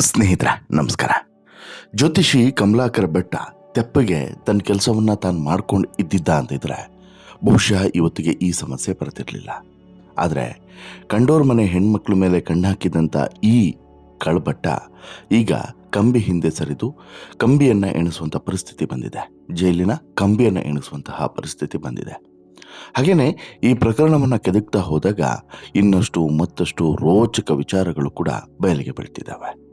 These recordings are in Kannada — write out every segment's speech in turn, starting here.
ಸ್ನೇಹಿತರ, ನಮಸ್ಕಾರ. ಜ್ಯೋತಿಷಿ ಕಮಲಾಕರ ಬೆಟ್ಟ ತೆಪ್ಪಗೆ ತನ್ನ ಕೆಲಸವನ್ನ ತಾನು ಮಾಡ್ಕೊಂಡು ಇದ್ದಿದ್ದ ಅಂತಿದ್ರೆ ಬಹುಶಃ ಇವತ್ತಿಗೆ ಈ ಸಮಸ್ಯೆ ಬರ್ತಿರ್ಲಿಲ್ಲ. ಆದರೆ ಕಂಡೋರ್ ಮನೆ ಹೆಣ್ಮಕ್ಳ ಮೇಲೆ ಕಣ್ಣಾಕಿದಂಥ ಈ ಕಳ್ಭಟ್ಟ ಈಗ ಕಂಬಿ ಹಿಂದೆ ಸರಿದು ಕಂಬಿಯನ್ನ ಎಣಿಸುವಂಥ ಪರಿಸ್ಥಿತಿ ಬಂದಿದೆ. ಜೈಲಿನ ಕಂಬಿಯನ್ನ ಎಣಿಸುವಂತಹ ಪರಿಸ್ಥಿತಿ ಬಂದಿದೆ. ಹಾಗೆಯೇ ಈ ಪ್ರಕರಣವನ್ನು ಕೆದಕ್ತಾ ಹೋದಾಗ ಇನ್ನಷ್ಟು ಮತ್ತಷ್ಟು ರೋಚಕ ವಿಚಾರಗಳು ಕೂಡ ಬಯಲಿಗೆ ಬೀಳ್ತಿದ್ದಾವೆ.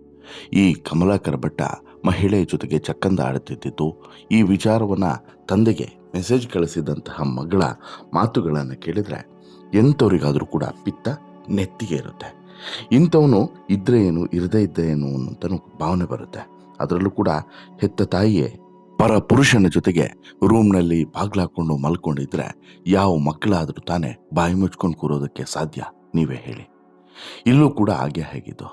ಈ ಕಮಲಾಕರ ಭಟ್ಟ ಮಹಿಳೆಯ ಜೊತೆಗೆ ಚಕ್ಕಂದ ಆಡುತ್ತಿದ್ದಿದ್ದು ಈ ವಿಚಾರವನ್ನು ತಂದೆಗೆ ಮೆಸೇಜ್ ಕಳಿಸಿದಂತಹ ಮಗಳ ಮಾತುಗಳನ್ನು ಕೇಳಿದರೆ ಎಂಥವರಿಗಾದರೂ ಕೂಡ ಪಿತ್ತ ನೆತ್ತಿಗೆ ಇರುತ್ತೆ. ಇಂಥವನು ಇದ್ರೆ ಏನು, ಇರದೇ ಇದ್ದ ಏನು ಅಂತ ಭಾವನೆ ಬರುತ್ತೆ. ಅದರಲ್ಲೂ ಕೂಡ ಹೆತ್ತ ತಾಯಿಯೇ ಪರ ಪುರುಷನ ಜೊತೆಗೆ ರೂಮ್ನಲ್ಲಿ ಬಾಗ್ಲಾಕೊಂಡು ಮಲ್ಕೊಂಡಿದ್ರೆ ಯಾವ ಮಕ್ಕಳಾದರೂ ತಾನೇ ಬಾಯಿ ಮುಚ್ಕೊಂಡು ಕೂರೋದಕ್ಕೆ ಸಾಧ್ಯ, ನೀವೇ ಹೇಳಿ. ಇಲ್ಲೂ ಕೂಡ ಹಾಗೆ ಹೇಗಿದ್ದು.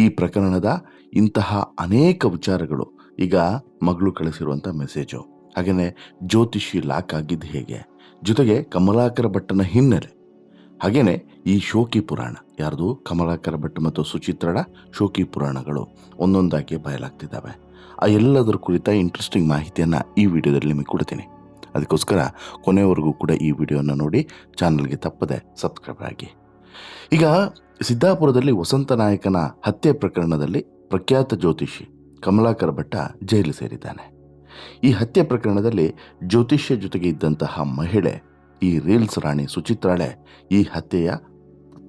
ಈ ಪ್ರಕರಣದ ಇಂತಹ ಅನೇಕ ವಿಚಾರಗಳು ಈಗ ಮಗಳು ಕಳಿಸಿರುವಂಥ ಮೆಸೇಜು. ಹಾಗೆಯೇ ಜ್ಯೋತಿಷಿ ಲಾಕ್ ಆಗಿದ್ದು ಹೇಗೆ? ಜೊತೆಗೆ ಕಮಲಾಕರ ಭಟ್ಟನ ಹಿನ್ನೆಲೆ. ಹಾಗೇನೆ ಈ ಶೋಕಿ ಪುರಾಣ, ಯಾರ್ದು? ಕಮಲಾಕರ ಭಟ್ ಮತ್ತು ಸುಚಿತ್ರಳ ಶೋಕಿ ಪುರಾಣಗಳು ಒಂದೊಂದಾಗಿ ಬಯಲಾಗ್ತಿದ್ದಾವೆ. ಆ ಎಲ್ಲದರ ಕುರಿತ ಇಂಟ್ರೆಸ್ಟಿಂಗ್ ಮಾಹಿತಿಯನ್ನು ಈ ವಿಡಿಯೋದಲ್ಲಿ ನಿಮಗೆ ಕೊಡ್ತೀನಿ. ಅದಕ್ಕೋಸ್ಕರ ಕೊನೆಯವರೆಗೂ ಕೂಡ ಈ ವಿಡಿಯೋನ ನೋಡಿ, ಚಾನಲ್ಗೆ ತಪ್ಪದೆ ಸಬ್ಸ್ಕ್ರೈಬ್ ಆಗಿ. ಈಗ ಸಿದ್ದಾಪುರದಲ್ಲಿ ವಸಂತ ನಾಯಕನ ಹತ್ಯೆ ಪ್ರಕರಣದಲ್ಲಿ ಪ್ರಖ್ಯಾತ ಜ್ಯೋತಿಷಿ ಕಮಲಾಕರ ಭಟ್ಟ ಜೈಲು ಸೇರಿದ್ದಾನೆ. ಈ ಹತ್ಯೆ ಪ್ರಕರಣದಲ್ಲಿ ಜ್ಯೋತಿಷ್ಯ ಜೊತೆಗೆ ಇದ್ದಂತಹ ಮಹಿಳೆ ಈ ರೀಲ್ಸ್ ರಾಣಿ ಸುಚಿತ್ರಾಳೆ ಈ ಹತ್ಯೆಯ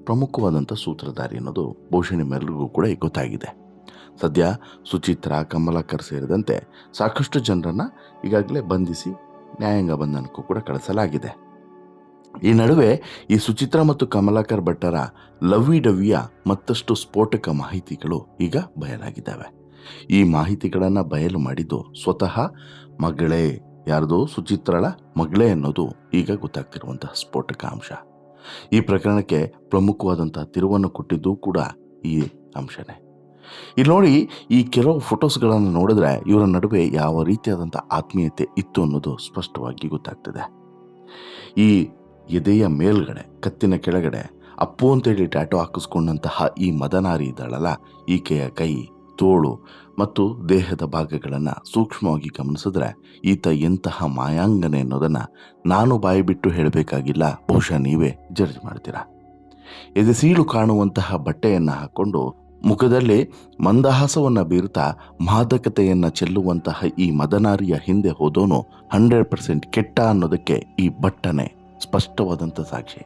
ಪ್ರಮುಖವಾದಂಥ ಸೂತ್ರಧಾರಿ ಅನ್ನೋದು ಬಹುಶಃ ನಿಮ್ಮೆಲ್ಲರಿಗೂ ಕೂಡ ಗೊತ್ತಾಗಿದೆ. ಸದ್ಯ ಸುಚಿತ್ರ, ಕಮಲಾಕರ್ ಸೇರಿದಂತೆ ಸಾಕಷ್ಟು ಜನರನ್ನು ಈಗಾಗಲೇ ಬಂಧಿಸಿ ನ್ಯಾಯಾಂಗ ಬಂಧನಕ್ಕೂ ಕೂಡ ಕಳಿಸಲಾಗಿದೆ. ಈ ನಡುವೆ ಈ ಸುಚಿತ್ರ ಮತ್ತು ಕಮಲಾಕರ್ ಭಟ್ಟರ ಲವ್ವಿ ಡವ್ವಿಯ ಮತ್ತಷ್ಟು ಸ್ಫೋಟಕ ಮಾಹಿತಿಗಳು ಈಗ ಬಯಲಾಗಿದ್ದಾವೆ. ಈ ಮಾಹಿತಿಗಳನ್ನು ಬಯಲು ಮಾಡಿದ್ದು ಸ್ವತಃ ಮಗಳೇ ಯಾರ್ದು ಸುಚಿತ್ರಳ ಮಗಳೇ ಅನ್ನೋದು ಈಗ ಗೊತ್ತಾಗ್ತಿರುವಂತಹ ಸ್ಫೋಟಕ ಅಂಶ. ಈ ಪ್ರಕರಣಕ್ಕೆ ಪ್ರಮುಖವಾದಂತಹ ತಿರುವನ್ನು ಕೊಟ್ಟಿದ್ದು ಕೂಡ ಈ ಅಂಶನೇ. ಇಲ್ಲಿ ನೋಡಿ ಈ ಕೆಲವು ಫೋಟೋಸ್ಗಳನ್ನು ನೋಡಿದ್ರೆ ಇವರ ನಡುವೆ ಯಾವ ರೀತಿಯಾದಂಥ ಆತ್ಮೀಯತೆ ಇತ್ತು ಅನ್ನೋದು ಸ್ಪಷ್ಟವಾಗಿ ಗೊತ್ತಾಗ್ತದೆ. ಈ ಎದೆಯ ಮೇಲ್ಗಡೆ, ಕತ್ತಿನ ಕೆಳಗಡೆ ಅಪ್ಪು ಅಂತೇಳಿ ಟ್ಯಾಟೋ ಹಾಕಿಸ್ಕೊಂಡಂತಹ ಈ ಮದನಾರಿ ಇದ್ದಾಳಲ್ಲ, ಈಕೆಯ ಕೈ, ತೋಳು ಮತ್ತು ದೇಹದ ಭಾಗಗಳನ್ನು ಸೂಕ್ಷ್ಮವಾಗಿ ಗಮನಿಸಿದ್ರೆ ಈತ ಎಂತಹ ಮಾಯಾಂಗನೆ ಅನ್ನೋದನ್ನು ನಾನು ಬಾಯಿ ಬಿಟ್ಟು ಹೇಳಬೇಕಾಗಿಲ್ಲ. ಬಹುಶಃ ನೀವೇ ಜಡ್ಜ್ ಮಾಡ್ತೀರಾ? ಎದೆ ಸೀಳು ಕಾಣುವಂತಹ ಬಟ್ಟೆಯನ್ನು ಹಾಕ್ಕೊಂಡು ಮುಖದಲ್ಲಿ ಮಂದಹಾಸವನ್ನು ಬೀರ್ತಾ ಮಾದಕತೆಯನ್ನು ಚೆಲ್ಲುವಂತಹ ಈ ಮದನಾರಿಯ ಹಿಂದೆ ಹೋದೋನು ಹಂಡ್ರೆಡ್ ಪರ್ಸೆಂಟ್ ಕೆಟ್ಟ ಅನ್ನೋದಕ್ಕೆ ಈ ಬಟ್ಟನೆ ಸ್ಪಷ್ಟವಾದಂಥ ಸಾಕ್ಷಿ.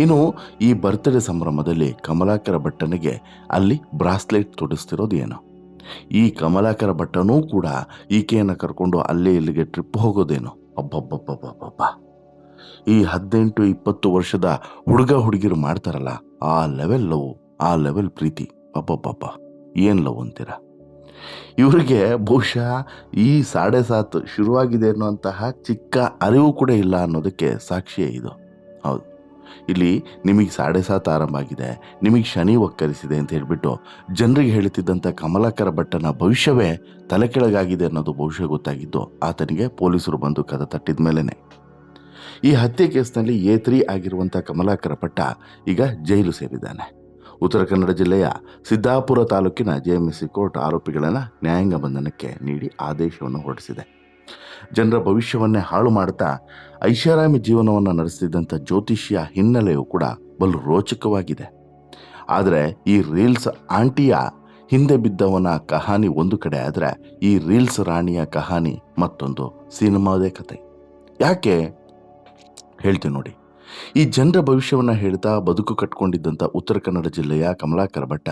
ಇನ್ನು ಈ ಬರ್ತ್ಡೇ ಸಂಭ್ರಮದಲ್ಲಿ ಕಮಲಾಕರ ಬಟ್ಟನಿಗೆ ಅಲ್ಲಿ ಬ್ರಾಸ್ಲೆಟ್ ತೊಡಿಸ್ತಿರೋದು ಏನು ಈ ಕಮಲಾಕರ ಭಟ್ಟನೂ ಕೂಡ ಈಕೆಯನ್ನು ಕರ್ಕೊಂಡು ಅಲ್ಲೇ ಇಲ್ಲಿಗೆ ಟ್ರಿಪ್ ಹೋಗೋದೇನು. ಅಬ್ಬಬ್ಬಬ್ಬಬ್ಬಬ್ಬ ಈ ಹದಿನೆಂಟು ಇಪ್ಪತ್ತು ವರ್ಷದ ಹುಡುಗ ಹುಡುಗಿರು ಮಾಡ್ತಾರಲ್ಲ, ಆ ಲೆವೆಲ್ ಲವ್, ಆ ಲೆವೆಲ್ ಪ್ರೀತಿ. ಅಬ್ಬಬ್ಬಬ್ಬ. ಏನು ಲವ್ ಅಂತೀರ? ಇವರಿಗೆ ಬಹುಶಃ ಈ ಸಾಡೆ ಸಾತ್ ಶುರುವಾಗಿದೆ ಅನ್ನುವಂತಹ ಚಿಕ್ಕ ಅರಿವು ಕೂಡ ಇಲ್ಲ ಅನ್ನೋದಕ್ಕೆ ಸಾಕ್ಷಿಯೇ ಇದು. ಹೌದು. ಇಲ್ಲಿ ನಿಮಗೆ ಸಾಡೆ ಸಾತ್ ಆರಂಭ ಆಗಿದೆ. ನಿಮಗೆ ಶನಿ ಒಕ್ಕರಿಸಿದೆ ಅಂತ ಹೇಳಿಬಿಟ್ಟು ಜನರಿಗೆ ಹೇಳುತ್ತಿದ್ದಂಥ ಕಮಲಾಕರ ಭಟ್ಟನ ಭವಿಷ್ಯವೇ ತಲೆ ಕೆಳಗಾಗಿದೆ ಅನ್ನೋದು ಬಹುಶಃ ಗೊತ್ತಾಗಿದ್ದು ಆತನಿಗೆ ಪೊಲೀಸರು ಬಂದು ಕದ ತಟ್ಟಿದ ಮೇಲೇ ಈ ಹತ್ಯೆ ಕೇಸ್ನಲ್ಲಿ ಎ ತ್ರೀ ಆಗಿರುವಂಥ ಕಮಲಾಕರ ಭಟ್ಟ ಈಗ ಜೈಲು ಸೇರಿದ್ದಾನೆ. ಉತ್ತರ ಕನ್ನಡ ಜಿಲ್ಲೆಯ ಸಿದ್ದಾಪುರ ತಾಲೂಕಿನ ಜೆಎಂಎಸ್ಸಿ ಕೋರ್ಟ್ ಆರೋಪಿಗಳನ್ನು ನ್ಯಾಯಾಂಗ ಬಂಧನಕ್ಕೆ ನೀಡಿ ಆದೇಶವನ್ನು ಹೊರಡಿಸಿದೆ. ಜನರ ಭವಿಷ್ಯವನ್ನೇ ಹಾಳು ಮಾಡ್ತಾ ಐಷಾರಾಮಿ ಜೀವನವನ್ನು ನಡೆಸ್ತಿದ್ದಂಥ ಜ್ಯೋತಿಷಿಯ ಹಿನ್ನೆಲೆಯೂ ಕೂಡ ಬಲು ರೋಚಕವಾಗಿದೆ. ಆದರೆ ಈ ರೀಲ್ಸ್ ಆಂಟಿಯ ಹಿಂದೆ ಬಿದ್ದವನ ಕಹಾನಿ ಒಂದು ಕಡೆ ಆದರೆ ಈ ರೀಲ್ಸ್ ರಾಣಿಯ ಕಹಾನಿ ಮತ್ತೊಂದು ಸಿನಿಮಾದೇ ಕತೆ. ಯಾಕೆ? ಹೇಳ್ತೀನಿ ನೋಡಿ. ಈ ಜನರ ಭವಿಷ್ಯವನ್ನು ಹೇಳ್ತಾ ಬದುಕು ಕಟ್ಕೊಂಡಿದ್ದಂಥ ಉತ್ತರ ಕನ್ನಡ ಜಿಲ್ಲೆಯ ಕಮಲಾಕರ ಭಟ್ಟ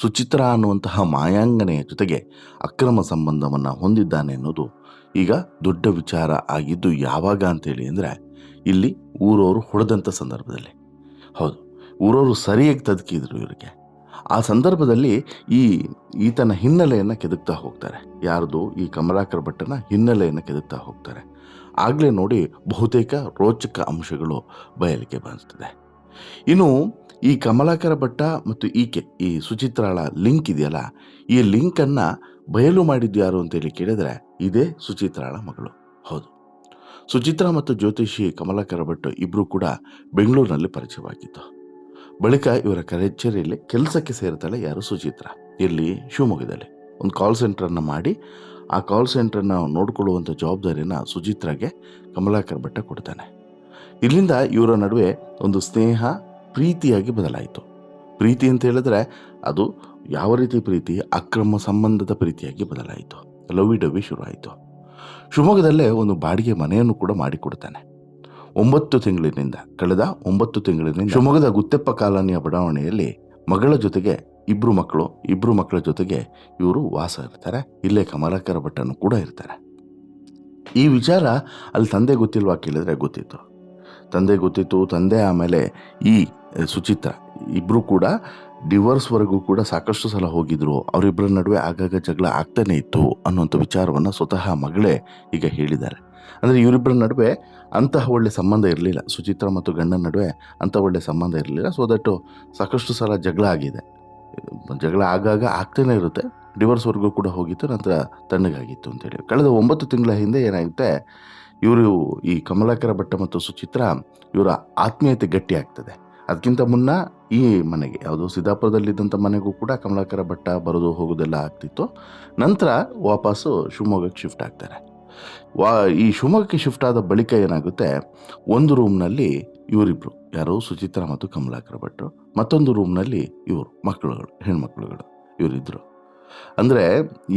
ಸುಚಿತ್ರ ಅನ್ನುವಂತಹ ಮಾಯಾಂಗನೆಯ ಜೊತೆಗೆ ಅಕ್ರಮ ಸಂಬಂಧವನ್ನು ಹೊಂದಿದ್ದಾನೆ ಅನ್ನೋದು ಈಗ ದೊಡ್ಡ ವಿಚಾರ ಆಗಿದ್ದು ಯಾವಾಗ ಅಂತೇಳಿ ಅಂದರೆ ಇಲ್ಲಿ ಊರವರು ಹೊಡೆದಂಥ ಸಂದರ್ಭದಲ್ಲಿ. ಹೌದು, ಊರವರು ಸರಿಯಾಗಿ ತದಕಿದ್ರು ಇವರಿಗೆ? ಆ ಸಂದರ್ಭದಲ್ಲಿ ಈ ಈತನ ಹಿನ್ನೆಲೆಯನ್ನು ಕೆದಕ್ತಾ ಹೋಗ್ತಾರೆ. ಯಾರ್ದು? ಈ ಕಮಲಾಕರ ಭಟ್ಟನ ಹಿನ್ನೆಲೆಯನ್ನು ಕೆದಕ್ತಾ ಹೋಗ್ತಾರೆ. ಆಗಲೇ ನೋಡಿ ಬಹುತೇಕ ರೋಚಕ ಅಂಶಗಳು ಬಯಲಿಗೆ ಬರ್ತದೆ ಇನ್ನು ಈ ಕಮಲಾಕರ ಭಟ್ಟ ಮತ್ತು ಈಕೆ, ಈ ಸುಚಿತ್ರಾಳ ಲಿಂಕ್ ಇದೆಯಲ್ಲ, ಈ ಲಿಂಕನ್ನು ಬಯಲು ಮಾಡಿದ್ದು ಯಾರು ಅಂತೇಳಿ ಕೇಳಿದರೆ ಇದೇ ಸುಚಿತ್ರಾಳ ಮಗಳು. ಹೌದು. ಸುಚಿತ್ರಾ ಮತ್ತು ಜ್ಯೋತಿಷಿ ಕಮಲಾಕರ ಭಟ್ ಇಬ್ಬರು ಕೂಡ ಬೆಂಗಳೂರಿನಲ್ಲಿ ಪರಿಚಯವಾಗಿತ್ತು ಬಳಿಕ ಇವರ ಕಚೇರಿಯಲ್ಲಿ ಕೆಲಸಕ್ಕೆ ಸೇರ್ತಾಳೆ ಯಾರು ಸುಚಿತ್ರಾ. ಇಲ್ಲಿ ಶಿವಮೊಗ್ಗದಲ್ಲಿ. ಒಂದು ಕಾಲ್ ಸೆಂಟ್ರನ್ನು ಮಾಡಿ, ಆ ಕಾಲ್ ಸೆಂಟರ್ನ ನೋಡಿಕೊಳ್ಳುವಂಥ ಜವಾಬ್ದಾರಿನ ಸುಚಿತ್ರಾಗೆ ಕಮಲಾಕರ್ ಭಟ್ಟ ಕೊಡ್ತಾನೆ. ಇಲ್ಲಿಂದ ಇವರ ನಡುವೆ ಒಂದು ಸ್ನೇಹ ಪ್ರೀತಿಯಾಗಿ ಬದಲಾಯಿತು. ಪ್ರೀತಿ ಅಂತ ಹೇಳಿದ್ರೆ ಅದು ಯಾವ ರೀತಿ ಪ್ರೀತಿ? ಅಕ್ರಮ ಸಂಬಂಧದ ಪ್ರೀತಿಯಾಗಿ ಬದಲಾಯಿತು. ಲವಿ ಡವಿ ಶುರುವಾಯಿತು. ಶಿವಮೊಗ್ಗದಲ್ಲೇ ಒಂದು ಬಾಡಿಗೆ ಮನೆಯನ್ನು ಕೂಡ ಮಾಡಿಕೊಡ್ತಾನೆ. ಒಂಬತ್ತು ತಿಂಗಳಿನಿಂದ, ಕಳೆದ ಒಂಬತ್ತು ತಿಂಗಳಿನಿಂದ ಶಿವಮೊಗ್ಗದ ಗುತ್ತೆಪ್ಪ ಕಾಲೋನಿಯ ಬಡಾವಣೆಯಲ್ಲಿ ಮಗಳ ಜೊತೆಗೆ ಇಬ್ಬರು ಮಕ್ಕಳು ಇಬ್ಬರು ಮಕ್ಕಳ ಜೊತೆಗೆ ಇವರು ವಾಸ ಇರ್ತಾರೆ. ಇಲ್ಲೇ ಕಮಲಾಕರ ಭಟ್ಟನು ಕೂಡ ಇರ್ತಾರೆ. ಈ ವಿಚಾರ ಅಲ್ಲಿ ತಂದೆ ಗೊತ್ತಿಲ್ವಾ ಕೇಳಿದ್ರೆ ಗೊತ್ತಿತ್ತು. ತಂದೆ ಗೊತ್ತಿತ್ತು, ತಂದೆ ಆಮೇಲೆ ಈ ಸುಚಿತ್ರ ಇಬ್ಬರು ಕೂಡ ಡಿವೋರ್ಸ್ವರೆಗೂ ಕೂಡ ಸಾಕಷ್ಟು ಸಲ ಹೋಗಿದ್ರು. ಅವರಿಬ್ಬರ ನಡುವೆ ಆಗಾಗ ಜಗಳ ಆಗ್ತಾನೆ ಇತ್ತು ಅನ್ನುವಂಥ ವಿಚಾರವನ್ನು ಸ್ವತಃ ಮಗಳೇ ಈಗ ಹೇಳಿದ್ದಾರೆ. ಅಂದರೆ ಇವರಿಬ್ಬರ ನಡುವೆ ಅಂತಹ ಒಳ್ಳೆ ಸಂಬಂಧ ಇರಲಿಲ್ಲ. ಸುಚಿತ್ರ ಮತ್ತು ಗಂಡನ ನಡುವೆ ಅಂಥ ಒಳ್ಳೆ ಸಂಬಂಧ ಇರಲಿಲ್ಲ. ಸೊ ದಟ್ಟು ಸಾಕಷ್ಟು ಸಲ ಜಗಳ ಆಗಿದೆ. ಜಗಳ ಆಗಾಗ ಆಗ್ತಾನೆ ಇರುತ್ತೆ. ಡಿವೋರ್ಸ್ವರೆಗೂ ಕೂಡ ಹೋಗಿತ್ತು, ನಂತರ ತಣ್ಣಗಾಗಿತ್ತು ಅಂತೇಳಿ ಕಳೆದ ಒಂಬತ್ತು ತಿಂಗಳ ಹಿಂದೆ ಏನಾಗುತ್ತೆ ಇವರು ಈ ಕಮಲಾಕರ ಭಟ್ಟ ಮತ್ತು ಸುಚಿತ್ರ, ಇವರ ಆತ್ಮೀಯತೆ ಗಟ್ಟಿ ಆಗ್ತದೆ ಅದಕ್ಕಿಂತ ಮುನ್ನ ಈ ಮನೆಗೆ, ಯಾವುದು ಸಿದ್ದಾಪುರದಲ್ಲಿದ್ದಂಥ ಮನೆಗೂ ಕೂಡ ಕಮಲಾಕರ ಭಟ್ಟ ಬರೋದು ಹೋಗೋದೆಲ್ಲ ಆಗ್ತಿತ್ತು. ನಂತರ ವಾಪಸ್ಸು ಶಿವಮೊಗ್ಗಕ್ಕೆ ಶಿಫ್ಟ್ ಆಗ್ತಾರೆ. ವಾ, ಈ ಶಿವಮೊಗ್ಗಕ್ಕೆ ಶಿಫ್ಟ್ ಆದ ಬಳಿಕ ಏನಾಗುತ್ತೆ, ಒಂದು ರೂಮ್ನಲ್ಲಿ ಇವರಿಬ್ಬರು ಯಾರು ಸುಚಿತ್ರ ಮತ್ತು ಕಮಲಾಕರ ಭಟ್ರು, ಮತ್ತೊಂದು ರೂಮ್ನಲ್ಲಿ ಇವರು, ಮಕ್ಕಳುಗಳು, ಹೆಣ್ಮಕ್ಳುಗಳು ಇವರಿದ್ದರು ಅಂದರೆ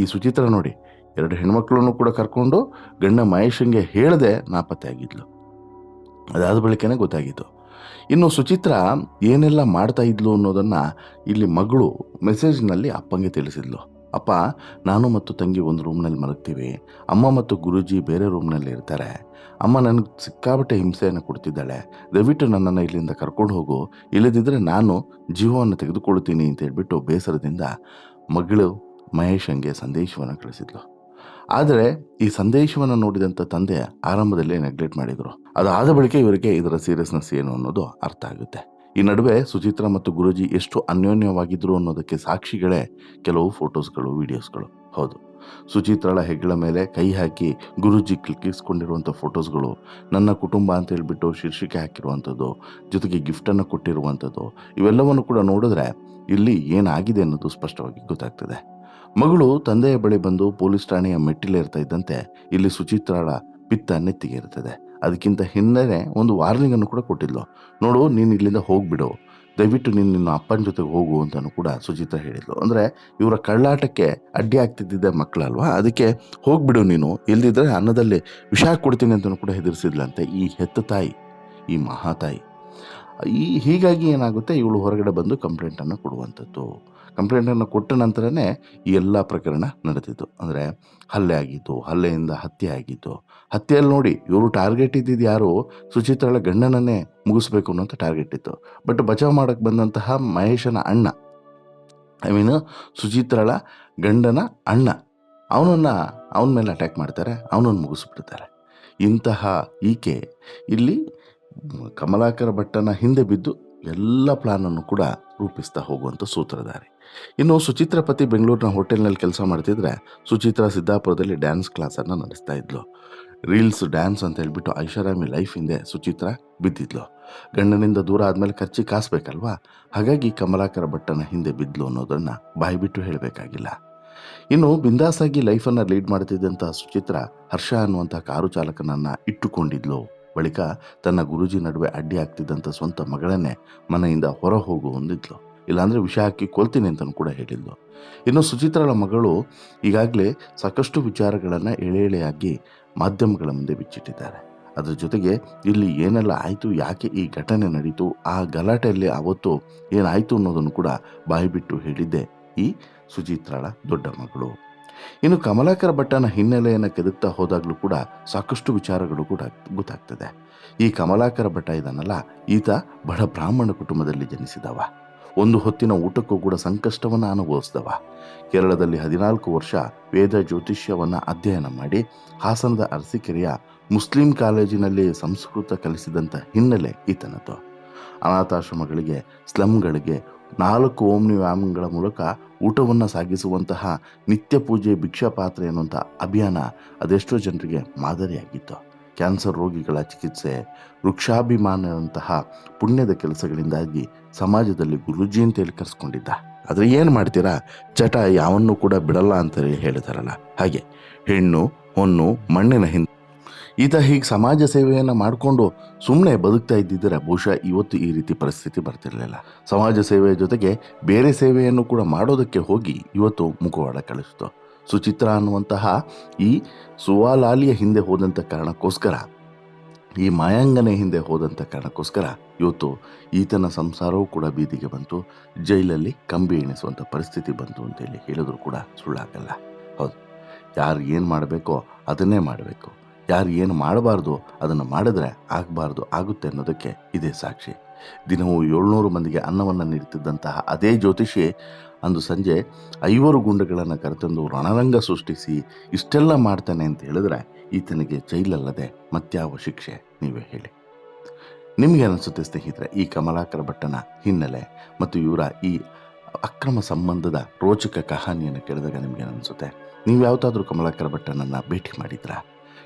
ಈ ಸುಚಿತ್ರ ನೋಡಿ, ಎರಡು ಹೆಣ್ಮಕ್ಳನ್ನು ಕೂಡ ಕರ್ಕೊಂಡು ಗಂಡ ಮಹೇಶಂಗೆ ಹೇಳದೆ ನಾಪತ್ತೆ ಆಗಿದ್ಲು ಅದಾದ ಬಳಿಕನೇ ಗೊತ್ತಾಗಿತ್ತು ಇನ್ನು ಸುಚಿತ್ರ ಏನೆಲ್ಲ ಮಾಡ್ತಾ ಇದ್ಲು ಅನ್ನೋದನ್ನು ಇಲ್ಲಿ ಮಗಳು ಮೆಸೇಜ್ನಲ್ಲಿ ಅಪ್ಪಂಗೆ ತಿಳಿಸಿದ್ಲು. ಅಪ್ಪ, ನಾನು ಮತ್ತು ತಂಗಿ ಒಂದು ರೂಮ್ನಲ್ಲಿ ಮಲಗ್ತೀವಿ. ಅಮ್ಮ ಮತ್ತು ಗುರುಜಿ ಬೇರೆ ರೂಮ್ನಲ್ಲಿ ಇರ್ತಾರೆ. ಅಮ್ಮ ನನಗೆ ಸಿಕ್ಕಾಬಟ್ಟೆ ಹಿಂಸೆಯನ್ನು ಕೊಡ್ತಿದ್ದಾಳೆ. ದಯವಿಟ್ಟು ನನ್ನನ್ನು ಇಲ್ಲಿಂದ ಕರ್ಕೊಂಡು ಹೋಗು. ಇಲ್ಲದಿದ್ದರೆ ನಾನು ಜೀವವನ್ನು ತೆಗೆದುಕೊಳ್ತೀನಿ ಅಂತ ಹೇಳ್ಬಿಟ್ಟು ಬೇಸರದಿಂದ ಮಗಳು ಮಹೇಶಂಗೆ ಸಂದೇಶವನ್ನು ಕಳಿಸಿದ್ಲು. ಆದರೆ ಈ ಸಂದೇಶವನ್ನು ನೋಡಿದಂಥ ತಂದೆ ಆರಂಭದಲ್ಲಿ ನೆಗ್ಲೆಕ್ಟ್ ಮಾಡಿದರು. ಅದಾದ ಬಳಿಕ ಇವರಿಗೆ ಇದರ ಸೀರಿಯಸ್ನೆಸ್ ಏನು ಅನ್ನೋದು ಅರ್ಥ ಆಗುತ್ತೆ. ಈ ನಡುವೆ ಸುಚಿತ್ರ ಮತ್ತು ಗುರುಜಿ ಎಷ್ಟು ಅನ್ಯೋನ್ಯವಾಗಿದ್ದರು ಅನ್ನೋದಕ್ಕೆ ಸಾಕ್ಷಿಗಳೇ ಕೆಲವು ಫೋಟೋಸ್ಗಳು ವಿಡಿಯೋಸ್ಗಳು ಹೌದು. ಸುಚಿತ್ರಳ ಹೆಗ್ಗಳ ಮೇಲೆ ಕೈ ಹಾಕಿ ಗುರುಜಿ ಕ್ಲಿಕ್ಕಿಸ್ಕೊಂಡಿರುವಂಥ ಫೋಟೋಸ್ಗಳು ನನ್ನ ಕುಟುಂಬ ಅಂತ ಹೇಳ್ಬಿಟ್ಟು ಶೀರ್ಷಿಕೆ ಹಾಕಿರುವಂಥದ್ದು, ಜೊತೆಗೆ ಗಿಫ್ಟನ್ನು ಕೊಟ್ಟಿರುವಂಥದ್ದು, ಇವೆಲ್ಲವನ್ನು ಕೂಡ ನೋಡಿದ್ರೆ ಇಲ್ಲಿ ಏನಾಗಿದೆ ಅನ್ನೋದು ಸ್ಪಷ್ಟವಾಗಿ ಗೊತ್ತಾಗ್ತದೆ. ಮಗಳು ತಂದೆಯ ಬಳಿ ಬಂದು ಪೊಲೀಸ್ ಠಾಣೆಯ ಮೆಟ್ಟಿಲೇರ್ತಾ ಇದ್ದಂತೆ ಇಲ್ಲಿ ಸುಚಿತ್ರಾಳ ಪಿತ್ತ ನೆತ್ತಿಗೆ ಇರ್ತದೆ ಅದಕ್ಕಿಂತ ಹಿಂದೆ ಒಂದು ವಾರ್ನಿಂಗ್ ಅನ್ನು ಕೂಡ ಕೊಟ್ಟಿದ್ಲು. ನೋಡು, ನೀನು ಇಲ್ಲಿಂದ ಹೋಗ್ಬಿಡು. ದಯವಿಟ್ಟು ನೀನು ನಿನ್ನ ಅಪ್ಪನ ಜೊತೆಗೆ ಹೋಗು ಅಂತಲೂ ಕೂಡ ಸುಚಿತ್ರ ಹೇಳಿದ್ಲು. ಅಂದರೆ ಇವರ ಕಳ್ಳಾಟಕ್ಕೆ ಅಡ್ಡಿ ಆಗ್ತಿದ್ದಿದ್ದೆ ಮಕ್ಕಳಲ್ವಾ? ಅದಕ್ಕೆ ಹೋಗ್ಬಿಡು ನೀನು. ಇಲ್ದಿದ್ರೆ ಅನ್ನದಲ್ಲಿ ವಿಷ ಕೊಡ್ತೀನಿ ಅಂತಲೂ ಕೂಡ ಹೆದರಿಸಿದ್ಲಂತೆ ಈ ಹೆತ್ತ ತಾಯಿ, ಈ ಮಹಾತಾಯಿ. ಈ ಹೀಗಾಗಿ ಏನಾಗುತ್ತೆ? ಇವಳು ಹೊರಗಡೆ ಬಂದು ಕಂಪ್ಲೇಂಟನ್ನು ಕೊಡುವಂಥದ್ದು. ಕಂಪ್ಲೇಂಟನ್ನು ಕೊಟ್ಟ ನಂತರನೇ ಈ ಎಲ್ಲ ಪ್ರಕರಣ ನಡೆದಿತ್ತು. ಅಂದರೆ ಹಲ್ಲೆ ಆಗಿತ್ತು, ಹಲ್ಲೆಯಿಂದ ಹತ್ಯೆ ಆಗಿತ್ತು. ಹತ್ಯೆಯಲ್ಲಿ ನೋಡಿ ಇವರು ಟಾರ್ಗೆಟ್ ಇದ್ದಿದ್ದು ಯಾರು? ಸುಚಿತ್ರಳ ಗಂಡನನ್ನೇ ಮುಗಿಸ್ಬೇಕು ಅನ್ನೋಂಥ ಟಾರ್ಗೆಟ್ ಇತ್ತು. ಬಟ್ ಬಚಾವ್ ಮಾಡೋಕ್ಕೆ ಬಂದಂತಹ ಮಹೇಶನ ಅಣ್ಣ ಐ ಮೀನ್ ಸುಚಿತ್ರಳ ಗಂಡನ ಅಣ್ಣ, ಅವನನ್ನು ಅವನ ಮೇಲೆ ಅಟ್ಯಾಕ್ ಮಾಡ್ತಾರೆ, ಅವನನ್ನು ಮುಗಿಸ್ಬಿಡ್ತಾರೆ. ಇಂತಹ ಈಕೆ ಇಲ್ಲಿ ಕಮಲಾಕರ ಭಟ್ಟನ ಹಿಂದೆ ಬಿದ್ದು ಎಲ್ಲ ಪ್ಲಾನನ್ನು ಕೂಡ ರೂಪಿಸ್ತಾ ಹೋಗುವಂಥ ಸೂತ್ರಧಾರಿ ಇನ್ನು ಸುಚಿತ್ರ ಪತಿ ಬೆಂಗಳೂರಿನ ಹೋಟೆಲ್ನಲ್ಲಿ ಕೆಲಸ ಮಾಡ್ತಿದ್ರೆ ಸುಚಿತ್ರ ಸಿದ್ದಾಪುರದಲ್ಲಿ ಡ್ಯಾನ್ಸ್ ಕ್ಲಾಸನ್ನು ನಡೆಸ್ತಾ ಇದ್ಲು. ರೀಲ್ಸ್, ಡ್ಯಾನ್ಸ್ ಅಂತ ಹೇಳ್ಬಿಟ್ಟು ಐಷಾರಾಮಿ ಲೈಫ್ ಹಿಂದೆ ಸುಚಿತ್ರ ಬಿದ್ದಿದ್ಲು. ಗಂಡನಿಂದ ದೂರ ಆದಮೇಲೆ ಖರ್ಚಿ ಕಾಸ್ಬೇಕಲ್ವಾ ಹಾಗಾಗಿ ಕಮಲಾಕರ ಭಟ್ಟನ ಹಿಂದೆ ಬಿದ್ಲು ಅನ್ನೋದನ್ನು ಬಾಯ್ಬಿಟ್ಟು ಹೇಳಬೇಕಾಗಿಲ್ಲ. ಇನ್ನು ಬಿಂದಾಸಾಗಿ ಲೈಫನ್ನು ಲೀಡ್ ಮಾಡ್ತಿದ್ದಂಥ ಸುಚಿತ್ರ ಹರ್ಷ ಅನ್ನುವಂಥ ಕಾರು ಚಾಲಕನನ್ನು ಇಟ್ಟುಕೊಂಡಿದ್ಲು. ಬಳಿಕ ತನ್ನ ಗುರುಜಿ ನಡುವೆ ಅಡ್ಡಿ ಆಗ್ತಿದ್ದಂಥ ಸ್ವಂತ ಮಗಳನ್ನೇ ಮನೆಯಿಂದ ಹೊರ ಹೋಗು ಹೊಂದಿದ್ಲು ಇಲ್ಲಾಂದರೆ ವಿಷ ಹಾಕಿ ಕೊಲ್ತೀನಿ ಅಂತಲೂ ಕೂಡ ಹೇಳಿದ್ಲು. ಇನ್ನು ಸುಚಿತ್ರಳ ಮಗಳು ಈಗಾಗಲೇ ಸಾಕಷ್ಟು ವಿಚಾರಗಳನ್ನು ಎಳೆ ಎಳೆಯಾಗಿ ಮಾಧ್ಯಮಗಳ ಮುಂದೆ ಬಿಚ್ಚಿಟ್ಟಿದ್ದಾರೆ. ಅದರ ಜೊತೆಗೆ ಇಲ್ಲಿ ಏನೆಲ್ಲ ಆಯಿತು, ಯಾಕೆ ಈ ಘಟನೆ ನಡೀತು, ಆ ಗಲಾಟೆಯಲ್ಲಿ ಆವತ್ತು ಏನಾಯಿತು ಅನ್ನೋದನ್ನು ಕೂಡ ಬಾಯಿಬಿಟ್ಟು ಹೇಳಿದ್ದೆ ಈ ಸುಚಿತ್ರಳ ದೊಡ್ಡ ಮಗಳು. ಇನ್ನು ಕಮಲಾಕರ ಭಟ್ಟನ ಹಿನ್ನೆಲೆಯನ್ನು ಕೆದಕ್ತಾ ಹೋದಾಗಲೂ ಕೂಡ ಸಾಕಷ್ಟು ವಿಚಾರಗಳು ಕೂಡ ಗೊತ್ತಾಗ್ತದೆ. ಈ ಕಮಲಾಕರ ಭಟ್ಟ ಇದನ್ನಲ್ಲ ಈತ ಬಡ ಬ್ರಾಹ್ಮಣ ಕುಟುಂಬದಲ್ಲಿ ಜನಿಸಿದವ. ಒಂದು ಹೊತ್ತಿನ ಊಟಕ್ಕೂ ಕೂಡ ಸಂಕಷ್ಟವನ್ನು ಅನುಭವಿಸಿದವ. ಕೇರಳದಲ್ಲಿ ಹದಿನಾಲ್ಕು ವರ್ಷ ವೇದ ಜ್ಯೋತಿಷ್ಯವನ್ನು ಅಧ್ಯಯನ ಮಾಡಿ ಹಾಸನದ ಅರಸಿಕೆರೆಯ ಮುಸ್ಲಿಂ ಕಾಲೇಜಿನಲ್ಲಿ ಸಂಸ್ಕೃತ ಕಲಿಸಿದಂಥ ಹಿನ್ನೆಲೆ ಈತನದ್ದು ಅನಾಥಾಶ್ರಮಗಳಿಗೆ ಸ್ಲಮ್ಗಳಿಗೆ ನಾಲ್ಕು ಓಮ್ನಿ ವ್ಯಾಮ್ಗಳ ಮೂಲಕ ಊಟವನ್ನು ಸಾಗಿಸುವಂತಹ ನಿತ್ಯ ಪೂಜೆ, ಭಿಕ್ಷಾ ಪಾತ್ರೆ ಅನ್ನುವಂಥ ಅಭಿಯಾನ ಅದೆಷ್ಟೋ ಜನರಿಗೆ ಮಾದರಿಯಾಗಿತ್ತು. ಕ್ಯಾನ್ಸರ್ ರೋಗಿಗಳ ಚಿಕಿತ್ಸೆ ವೃಕ್ಷಾಭಿಮಾನದಂತಹ ಪುಣ್ಯದ ಕೆಲಸಗಳಿಂದಾಗಿ ಸಮಾಜದಲ್ಲಿ ಗುರುಜಿ ಅಂತೇಳಿ ಕರೆಸ್ಕೊಂಡಿದ್ದ. ಆದರೆ ಏನು ಮಾಡ್ತೀರಾ? ಚಟ ಯಾವನ್ನೂ ಕೂಡ ಬಿಡಲ್ಲ ಅಂತೇಳಿ ಹೇಳ್ತಾರಲ್ಲ ಹಾಗೆ, ಹೆಣ್ಣು, ಹೊನ್ನು, ಮಣ್ಣಿನ ಹಿಂದೆ ಈತ ಹೀಗೆ ಸಮಾಜ ಸೇವೆಯನ್ನು ಮಾಡಿಕೊಂಡು ಸುಮ್ಮನೆ ಬದುಕ್ತಾ ಇದ್ದಿದ್ದರೆ ಬಹುಶಃ ಇವತ್ತು ಈ ರೀತಿ ಪರಿಸ್ಥಿತಿ ಬರ್ತಿರಲಿಲ್ಲ. ಸಮಾಜ ಸೇವೆಯ ಜೊತೆಗೆ ಬೇರೆ ಸೇವೆಯನ್ನು ಕೂಡ ಮಾಡೋದಕ್ಕೆ ಹೋಗಿ ಇವತ್ತು ಮುಖವಾಡ ಕಳಿಸ್ತು. ಸುಚಿತ್ರ ಅನ್ನುವಂತಹ ಈ ಸುವಾಲಾಲಿಯ ಹಿಂದೆ ಹೋದಂಥ ಕಾರಣಕ್ಕೋಸ್ಕರ, ಈ ಮಾಯಾಂಗನೆ ಹಿಂದೆ ಹೋದಂಥ ಕಾರಣಕ್ಕೋಸ್ಕರ ಇವತ್ತು ಈತನ ಸಂಸಾರವೂ ಕೂಡ ಬೀದಿಗೆ ಬಂತು. ಜೈಲಲ್ಲಿ ಕಂಬಿ ಎಣಿಸುವಂಥ ಪರಿಸ್ಥಿತಿ ಬಂತು ಅಂತೇಳಿ ಹೇಳಿದ್ರು ಕೂಡ ಸುಳ್ಳಾಗಲ್ಲ. ಹೌದು. ಯಾರು ಏನು ಮಾಡಬೇಕೋ ಅದನ್ನೇ ಮಾಡಬೇಕು. ಯಾರು ಏನು ಮಾಡಬಾರ್ದು, ಅದನ್ನು ಮಾಡಿದ್ರೆ ಆಗಬಾರ್ದು ಆಗುತ್ತೆ ಅನ್ನೋದಕ್ಕೆ ಇದೇ ಸಾಕ್ಷಿ. ದಿನವೂ ಏಳ್ನೂರು ಮಂದಿಗೆ ಅನ್ನವನ್ನು ನೀಡುತ್ತಿದ್ದಂತಹ ಅದೇ ಜ್ಯೋತಿಷಿ ಅಂದು ಸಂಜೆ ಐವರು ಗುಂಡುಗಳನ್ನು ಕರೆತಂದು ರಣರಂಗ ಸೃಷ್ಟಿಸಿ ಇಷ್ಟೆಲ್ಲ ಮಾಡ್ತಾನೆ ಅಂತ ಹೇಳಿದ್ರೆ ಈತನಿಗೆ ಜೈಲಲ್ಲದೆ ಮತ್ಯಾವ ಶಿಕ್ಷೆ ನೀವೇ ಹೇಳಿ. ನಿಮಗೆ ಅನಿಸುತ್ತೆ ಸ್ನೇಹಿತರೆ, ಈ ಕಮಲಾಕರ ಭಟ್ಟನ ಹಿನ್ನೆಲೆ ಮತ್ತು ಇವರ ಈ ಅಕ್ರಮ ಸಂಬಂಧದ ರೋಚಕ ಕಹಾನಿಯನ್ನು ಕೇಳಿದಾಗ ನಿಮಗೆ ಅನಿಸುತ್ತೆ ನೀವು ಯಾವುದಾದ್ರೂ ಕಮಲಾಕರ ಭಟ್ಟನನ್ನು ಭೇಟಿ ಮಾಡಿದ್ರಾ?